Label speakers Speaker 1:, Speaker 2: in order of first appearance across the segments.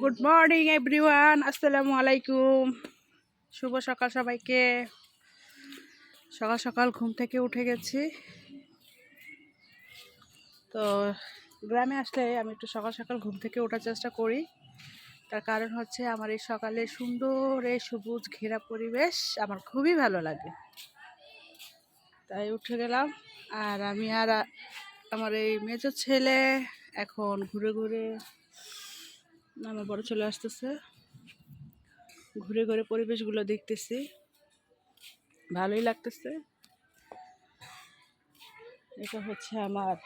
Speaker 1: Good morning everyone আসসালামু আলাইকুম শুভ সকাল সবাইকে। সকাল সকাল ঘুম থেকে উঠে গেছি। তো গ্রামে আসলে আমি একটু সকাল সকাল ঘুম থেকে ওঠার চেষ্টা করি। তার কারণ হচ্ছে আমার এই সকালে সুন্দর এই সবুজ ঘেরা পরিবেশ আমার খুবই ভালো লাগে। তাই উঠে গেলাম। আর আমি আর আমার এই মেজো ছেলে এখন ঘুরে ঘুরে আমার বড় চলে আসতেছে। ঘুরে ঘুরে পরিবেশগুলো দেখতেছি। ভালোই লাগতেছে। এটা হচ্ছে আমার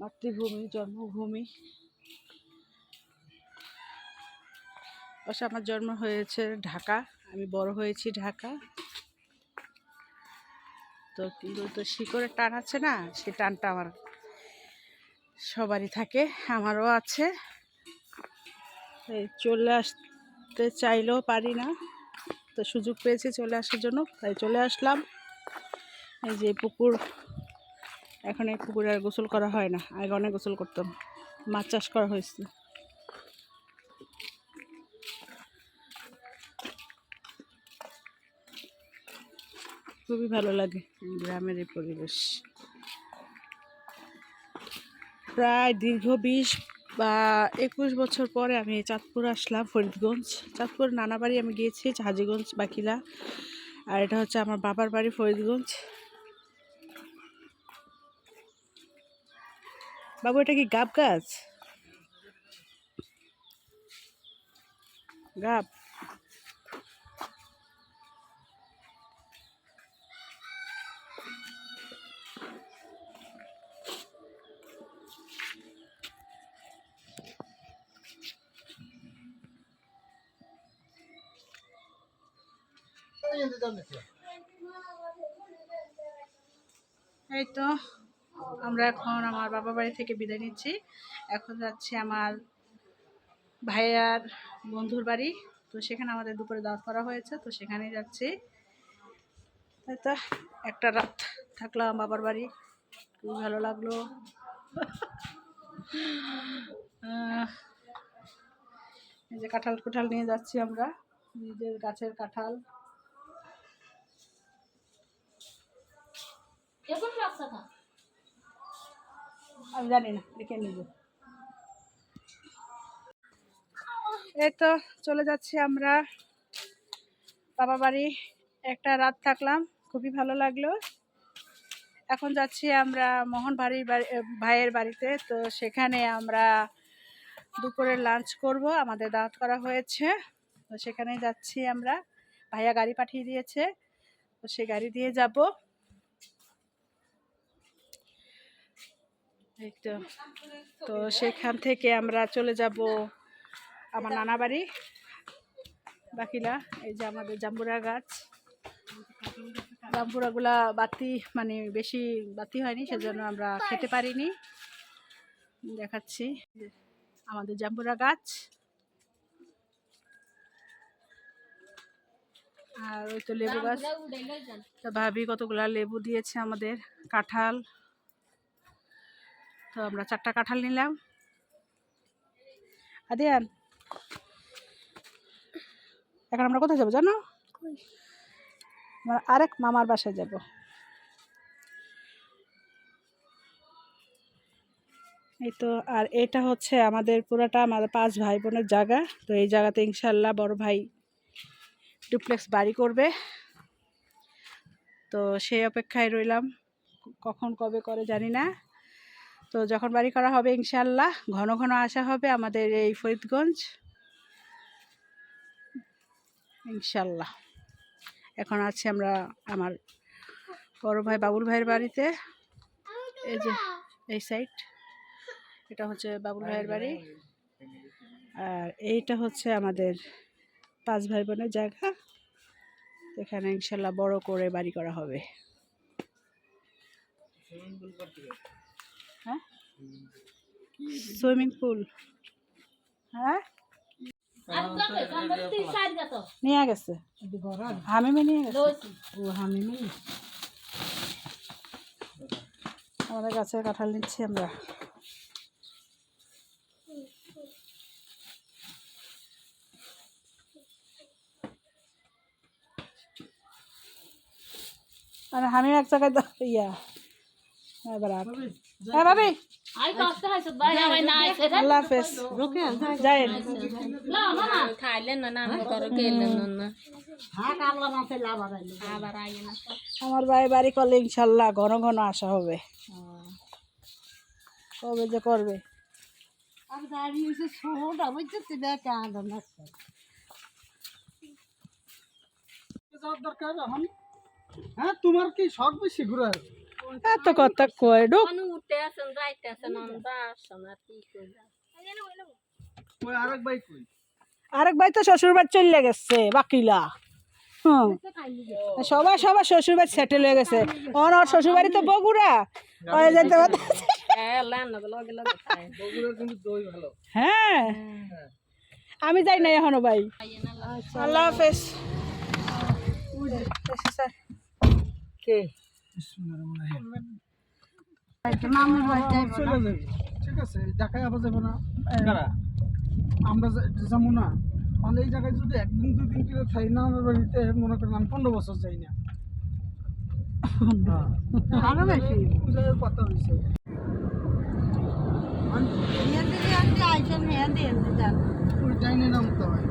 Speaker 1: মাতৃভূমি, জন্মভূমি। অবশ্য আমার জন্ম হয়েছে ঢাকা। আমি বড় হয়েছি ঢাকা। তো কিন্তু তো শিকড়ের টান আছে না? সে টানটা আমার সবারই থাকে, আমারও আছে। এই চলে আসতে চাইলেও পারি না। তো সুযোগ পেয়েছি চলে আসার জন্য, তাই চলে আসলাম। এই যে পুকুর, এখন এই পুকুরে আর গোসল করা হয় না। আগে অনেক গোসল করতাম। মাছ চাষ করা হয়েছে। খুবই ভালো লাগে গ্রামের এই পরিবেশ। প্রায় দীর্ঘ বিশ বা একুশ বছর পরে আমি চাঁদপুর আসলাম, ফরিদগঞ্জ। চাঁদপুর নানা বাড়ি আমি গিয়েছি হাজিগঞ্জ বাকিলা। আর এটা হচ্ছে আমার বাবার বাড়ি, ফরিদগঞ্জ। বাবু, এটা কি গাব গাছ? গাব? এই তো, আমরা এখন আমার বাবা বাড়ি থেকে বিদায় নিচ্ছি। এখন যাচ্ছি আমার ভাইয়ার বন্ধুর বাড়ি। তো সেখানে আমাদের দুপুরে দাওয়াত করা হয়েছে, তো সেখানেই যাচ্ছি। তো, একটা রাত থাকলাম বাবার বাড়ি। খুব ভালো লাগল। এই যে কাঁঠাল কুঠাল নিয়ে যাচ্ছি আমরা, নিজের গাছের কাঁঠাল। আমি জানি না দেখে নিব এই তো চলে যাচ্ছি আমরা। বাবা বাড়ি, একটা রাত থাকলাম, খুবই ভালো লাগল। এখন যাচ্ছি আমরা মোহন বাড়ি ভাইয়ের বাড়িতে। তো সেখানে আমরা দুপুরের লাঞ্চ করব, আমাদের দাওয়াত করা হয়েছে। তো সেখানে যাচ্ছি আমরা। ভাইয়া গাড়ি পাঠিয়ে দিয়েছে, তো সে গাড়ি দিয়ে যাব। তো সেখান থেকে আমরা চলে যাব আমার নানা বাড়ি। বাকিলা এই যে আমাদের জাম্বুরা গাছ। জাম্বুরাগুলা বাতি মানে বেশি বাতি হয়নি, সেজন্য আমরা খেতে পারিনি। দেখাচ্ছি। আমাদের জাম্বুরা গাছ। আর ওই তো লেবু গাছ। তো ভাবি কতগুলা লেবু দিয়েছে আমাদের। কাঁঠাল। তো আমরা চারটা কাঁঠাল নিলাম। আদিয়ান এখন আমরা কোথায় যাব জানো? আমরা আরেক মামার বাসায় যাব। এই তো আর এটা হচ্ছে আমাদের পুরাটা আমাদের পাঁচ ভাই বোনের জায়গা। তো এই জায়গাতে ইনশাল্লাহ বড় ভাই ডুপ্লেক্স বাড়ি করবে। তো সেই অপেক্ষায় রইলাম কখন কবে করে জানি না। তো যখন বাড়ি করা হবে ইনশাল্লাহ ঘন ঘন আসা হবে আমাদের এই ফরিদগঞ্জ। ইনশাল্লাহ এখন আছি আমরা আমার বড় ভাই বাবুল ভাইয়ের বাড়িতে। এই যে এই সাইড এটা হচ্ছে বাবুল ভাইয়ের বাড়ি। আর এইটা হচ্ছে আমাদের পাঁচ ভাই বোনের জায়গা। এখানে ইনশাল্লাহ বড় করে বাড়ি করা হবে। Swimming pool. হ্যাঁ? আমাদের গাছের কাঁঠাল নিচ্ছি আমরা। আর হামিম এক জায়গায় ইয়া। হ্যাঁ
Speaker 2: বাবা হ্যাঁ বাবা আমার
Speaker 1: ভাই বাড়ি করলে ইনশাল্লাহ ঘন ঘন আসা হবে। কবে যে করবে?
Speaker 3: দরকার এখন হ্যাঁ তোমার কি শখ বেশি ঘুরার?
Speaker 1: এত কথা কয় ঢুক
Speaker 3: আরেক ভাই
Speaker 1: তো শ্বশুর বাড়ি চলে গেছে বাকিলা হুম সবাই সবার শ্বশুর বাড়ি সেটেল হয়ে গেছে ওর শ্বশুর বাড়ি তো বগুড়া ওই যেতে
Speaker 2: হ্যাঁ
Speaker 1: আমি যাই না এখনও ভাই আল্লাহ হাফেজ কে
Speaker 3: ঠিক আছে আবার যাব না আমরা যাব না মানে এই জায়গায় যদি একদিন দুই দিন করে থাই না বাড়িতে মনে করেন আমি পনেরো বছর যাই না আরও বেশি পূজার কথা টাইনে নামতে হয়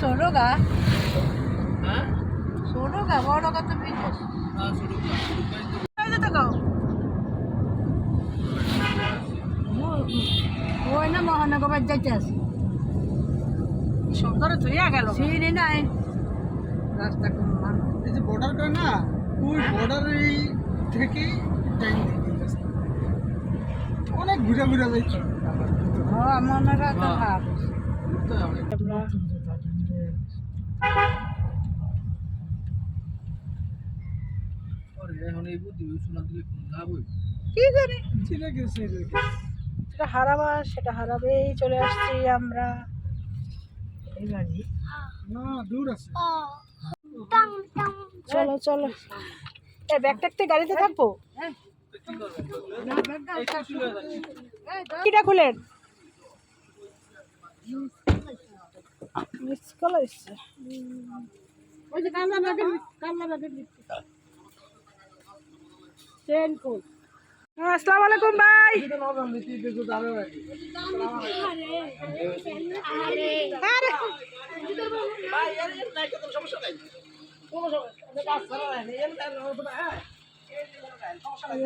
Speaker 1: ছোটগা ছোটগা বড় কত বিদেশ
Speaker 4: ওই না মহানগর যাইতে আছে
Speaker 1: সুন্দর ধুইয়া গেল
Speaker 4: সিঁড়ি নাই রাস্তা কোন মানুষ
Speaker 3: এই যে বর্ডার করে না ওই বর্ডারের এই থেকে টাইম অনেক ঘুরে ঘুরে যাইতে
Speaker 4: ও মনে রাখা খারাপ
Speaker 1: কি জানি? সেটা হারাবা সেটা হারাবেই চলে আসছি আমরা। এই বাড়ি
Speaker 3: না দূর আছে।
Speaker 1: চলো চলো। এ ব্যাগ ট্যাগতে গাড়িতে থাকব? কিটা খুলেন? মিস কল এসছে
Speaker 4: ওই যে কান্না বাগের কান্না বাগের ট্রেন কোন
Speaker 1: আসসালামু আলাইকুম ভাই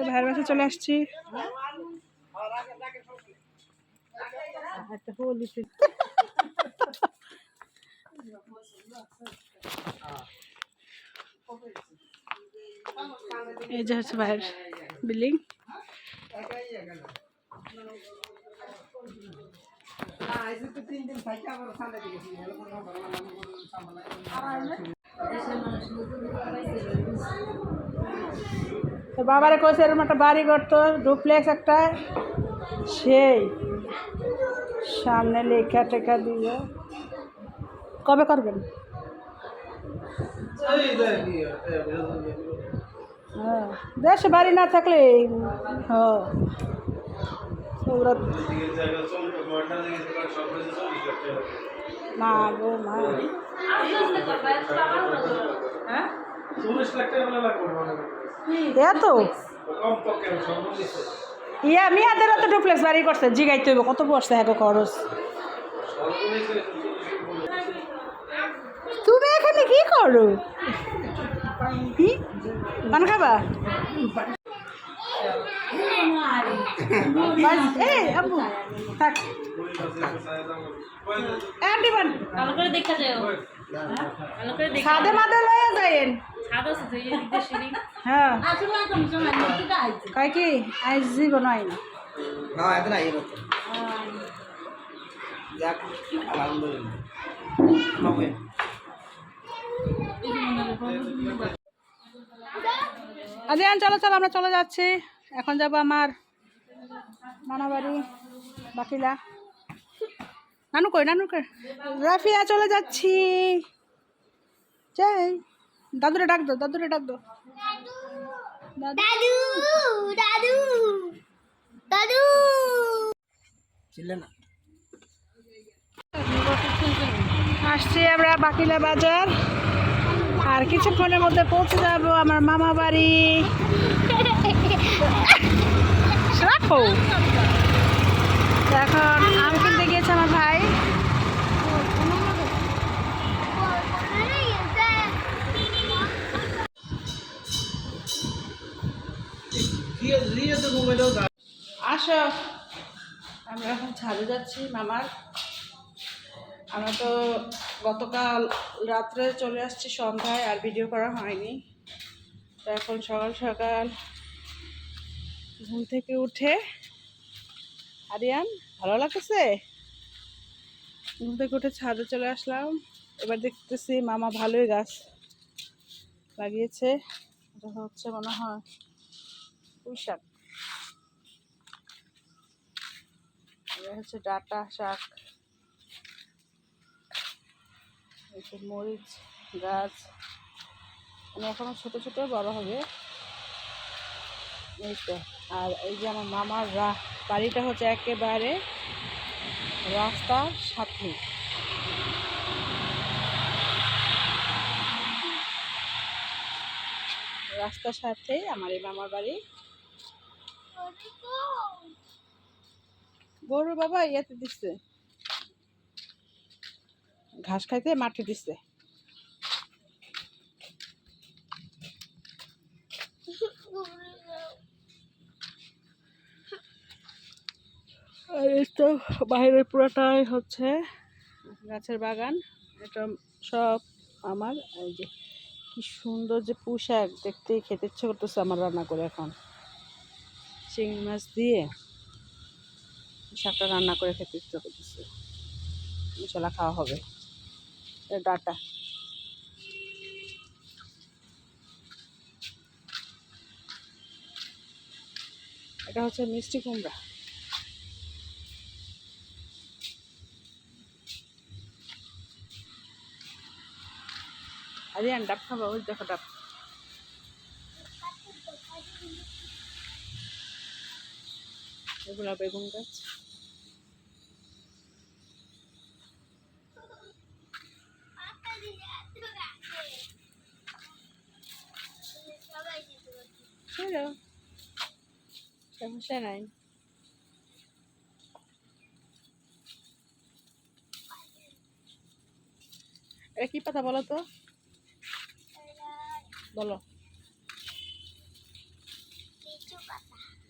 Speaker 1: ভাইয়ের বাসা চলে আসছি এই যে হচ্ছে ভাইয়ের বিল্ডিং বাবারে এরকম একটা বাড়ি করতো ডুপ্লেক্স একটা। সেই। সামনে লেখা টেখা দিয়ে। কবে করবেন? হ্যাঁ দেশে বাড়ি না থাকলে হ্যাঁ। মা গো মা হ্যাঁ? এত? ইয়া, মিয়াদের তো ডুপ্লেক্স বাড়ি করছে, জিগাইতে হইব, কত বসছে হ্যাঁ খরচ? তুমি এখানে কি করো? পান খাবা?
Speaker 2: দেখা যায়
Speaker 1: মাদে লয়ে যাইন
Speaker 2: সিঁড়ি।
Speaker 1: হ্যাঁ। কয় কি? আজ জীবন হয় না।
Speaker 5: না এত যাক আলহামদুলিল্লাহ।
Speaker 1: আদিয়ান চলো চলো আমরা চলে যাচ্ছি। এখন যাব আমার নানা বাড়ি বাকিলা। নানু কই নানু কই? রাফিয়া চলে যাচ্ছি। যাই। দাদুরে ডাক দো দাদুরে ডাক দো। দাদু।
Speaker 5: দাদু ছিল না
Speaker 1: আসছি আমরা বাকিলা বাজার। আর কিছুক্ষণের মধ্যে পৌঁছে যাব আমার মামা বাড়ি। রাখো। এখন আম কিনতে গিয়েছে আমার ভাই। আসো। আমরা এখন ছাদে যাচ্ছি, মামার। আমরা তো গতকাল রাত্রে চলে আসছি সন্ধ্যায়, আর ভিডিও করা হয়নি। তো এখন সকাল সকাল ঘুম থেকে উঠে আরিয়ান, ভালো লাগতেছে? ঘুম থেকে উঠে ছাদে চলে আসলাম। এবার দেখতেছি মামা ভালোই গাছ লাগিয়েছে। এটা হচ্ছে মনে হয় পুঁই শাক হচ্ছে ডাটা শাক যে মরিচ, গাছ মানে এখনও ছোট ছোট বড় হবে। এই তো, আর এই যে আমার মামার রা, বাড়িটা হচ্ছে একেবারে রাস্তার সাথে। রাস্তার সাথেই আমার এই মামার বাড়ি। গরু বাবা ইয়াতে দিচ্ছে ঘাস খাইতে মাঠে দিচ্ছে আর তো বাইরের পুরোটাই হচ্ছে গাছের বাগান। এটা সব আমার। এই যে কি সুন্দর যে পোশাক দেখতে খেতে ইচ্ছে করতেছে আমার রান্না করে এখন। চিংড়ি মাছ দিয়ে শাকটা রান্না করে খেতে ইচ্ছে করতেছে। মশলা খাওয়া হবে। ডাটা। এটা হচ্ছে মিষ্টি কুমড়া। আরিয়ান ডাব খাব? ওই দেখো ডাব। এগুলা বেগুন গাছ। হ্যালো। সমস্যা নাই। এটা কি পাতা বলো তো? বলো।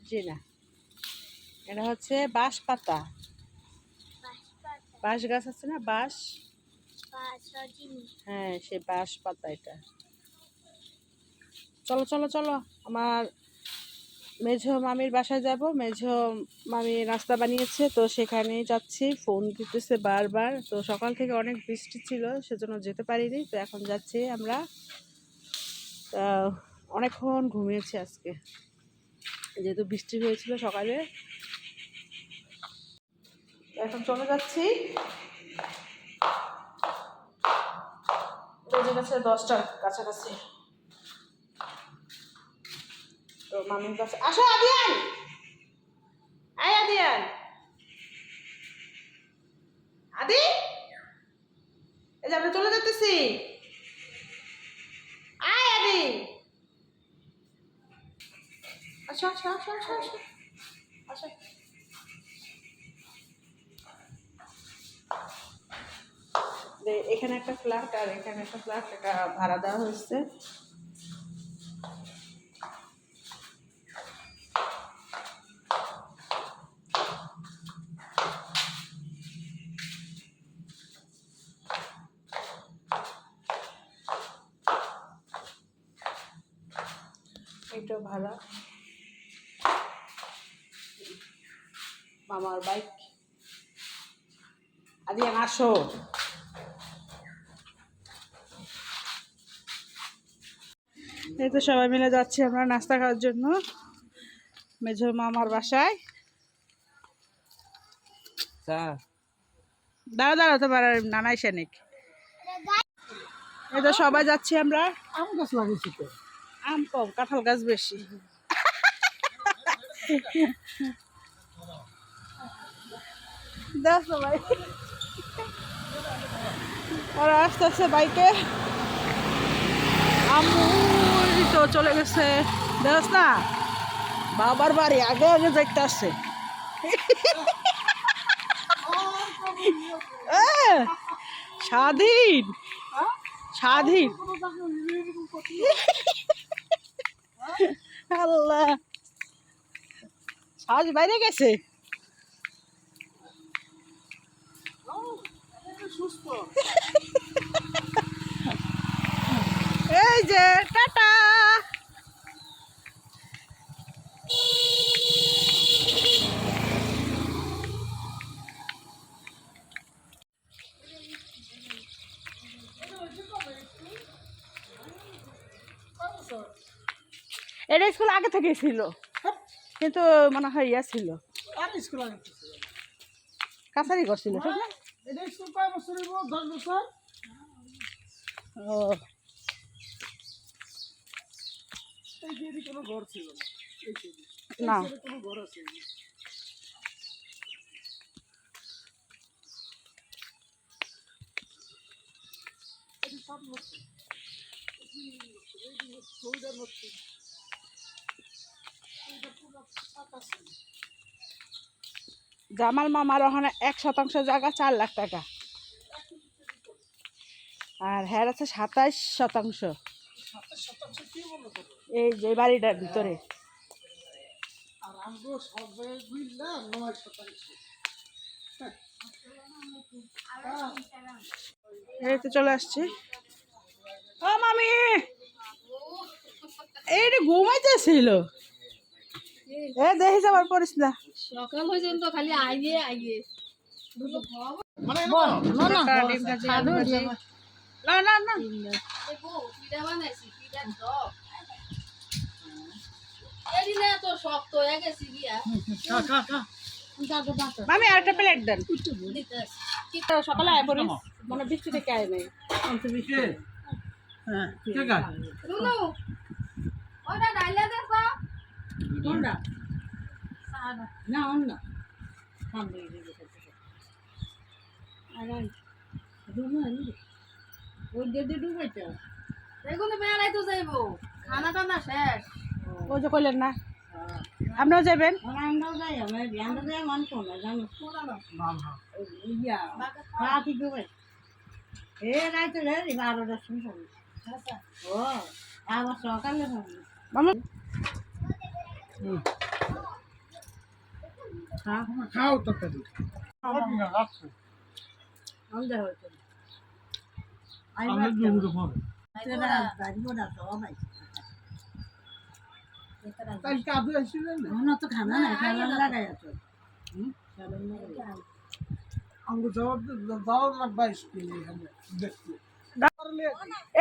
Speaker 1: জি না এটা হচ্ছে বাঁশ পাতা। বাঁশ গাছ আছে না? বাঁশ? হ্যাঁ সে বাঁশ পাতা এটা। চলো চলো চলো আমার মেঝো মামির বাসায় যাব। মেঝো মামি নাস্তা বানিয়েছে তো সেখানেই যাচ্ছি। ফোন দিতেছে বারবার। তো সকাল থেকে অনেক বৃষ্টি ছিল সেজন্য যেতে পারিনি। তো এখন যাচ্ছি আমরা। অনেকক্ষণ ঘুমিয়েছি আজকে। যেহেতু বৃষ্টি হয়েছিল সকালে এখন চলে যাচ্ছি। বেজে গেছে দশটার কাছাকাছি। তো মামির কাছে আসো, আদিয়ান! আয়, আদিয়ান! আদি! এই যে আমরা চলে যেতেছি আয়, আদি! আসো আসো আসো আসো আসো। আসো। দে, এখানে একটা ফ্ল্যাট আর এখানে একটা ফ্ল্যাট এটা ভাড়া দেওয়া হয়েছে। এটা ভাড়া। মামার বাইক। আদি আসো। এই তো সবাই মিলে যাচ্ছি আমরা নাস্তা খাওয়ার জন্য। মেঝো মামার বাসায়। দাঁড়া দাঁড়া তোমার নানাই সেনিক। এই তো সবাই যাচ্ছি আমরা।
Speaker 3: আম গাছ লাগিয়েছি তো।
Speaker 1: আম কম কাঁঠাল গাছ বেশি। দাও সবাই। ওরা আস্তে আস্তে বাইকে। আম্মু। চলে গেছে। দেখ না? বাবার বাড়ি আগে আগে দেখতে আসছে। স্বাধীন। স্বাধীন। আল্লাহ। সাজ বাইরে গেছে। এই যে টাটা। এটা স্কুল আগে থেকে ছিল। কিন্তু মনে হয় ইয়া ছিল। কাছারি করছিল ও
Speaker 3: এই কোনো ঘর ছিল না। এই
Speaker 1: জামাল মামার ওখানে এক শতাংশ জায়গা চার লাখ টাকা। আর হ্যার আছে সাতাইশ শতাংশ। এই যে বাড়িটার ভিতরে।
Speaker 3: আর আমগো সব জায়গায় বুঝলাম নয় শতাংশ।
Speaker 1: এই তো চলে আসছি। ও মামি! এইটা ঘুমাইতেছিল। এ দেখিস আবার পড়িস না।
Speaker 2: সকাল হয়ে তো খালি আইয়ে আইয়ে।
Speaker 3: মানে।
Speaker 1: না না না। মামি, আরেকটা প্লেট দেন। সকালে আয় পড়িস মানে বৃষ্টি থেকে আয় নাই।
Speaker 3: কে হ্যাঁ কে গা
Speaker 4: ওই ডুবাইতে
Speaker 2: বেগুনে বেড়াই তো যাইবো। খানা টানা শেষ।
Speaker 1: ওই যে কইলেন না। আপনারাও যাবেন
Speaker 4: আমরাও যাই আমরা আমরা যাই মানতো না জানো
Speaker 3: না
Speaker 4: ইয়া রাতি ডুবাই এ রাইতে রে বারোটার সময় ও আবার সকালে
Speaker 1: মামা।
Speaker 3: খাও রাখছো
Speaker 4: আমাদের হয়েছে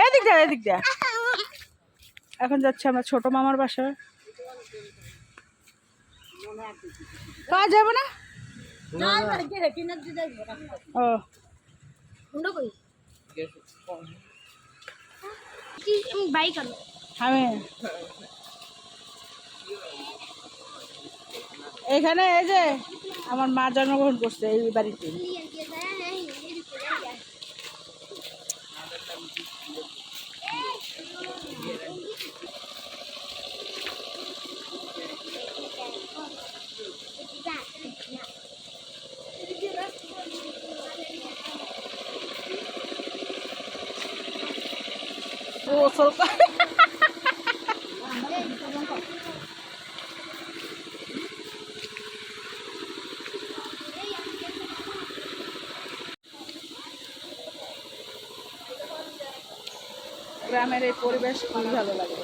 Speaker 1: এদিক যা এদিক যা এখন যাচ্ছে আমার ছোট মামার বাসায় পাওয়া যাবে না? ও।
Speaker 2: বাইক
Speaker 1: আমি এখানে এই যে আমার মা জন্মগ্রহণ করছে এই বাড়িতে। গোসল গ্রামের এই পরিবেশ খুবই ভালো লাগে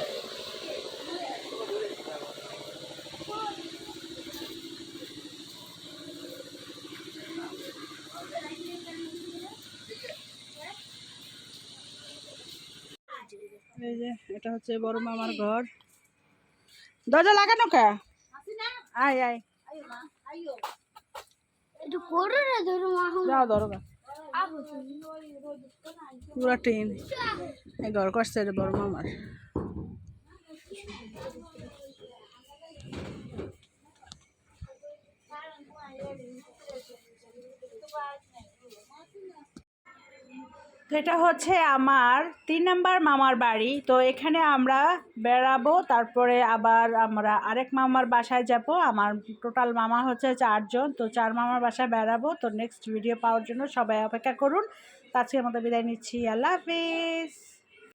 Speaker 1: এই যে এটা হচ্ছে বড় মামার ঘর। দরজা লাগানো কে? আয় আয়।
Speaker 2: ধরো
Speaker 1: যাও দরগা পুরা টিন। এই ঘর করছে বড় মামার। এটা হচ্ছে আমার তিন নাম্বার মামার বাড়ি। তো এখানে আমরা বেড়াবো, তারপরে আবার আমরা আরেক মামার বাসায় যাব। আমার টোটাল মামা হচ্ছে চারজন, তো চার মামার বাসায় বেড়াবো। তো নেক্সট ভিডিও পাওয়ার জন্য সবাই অপেক্ষা করুন। আজকের মতো বিদায় নিচ্ছি। আল্লাহ হাফিজ।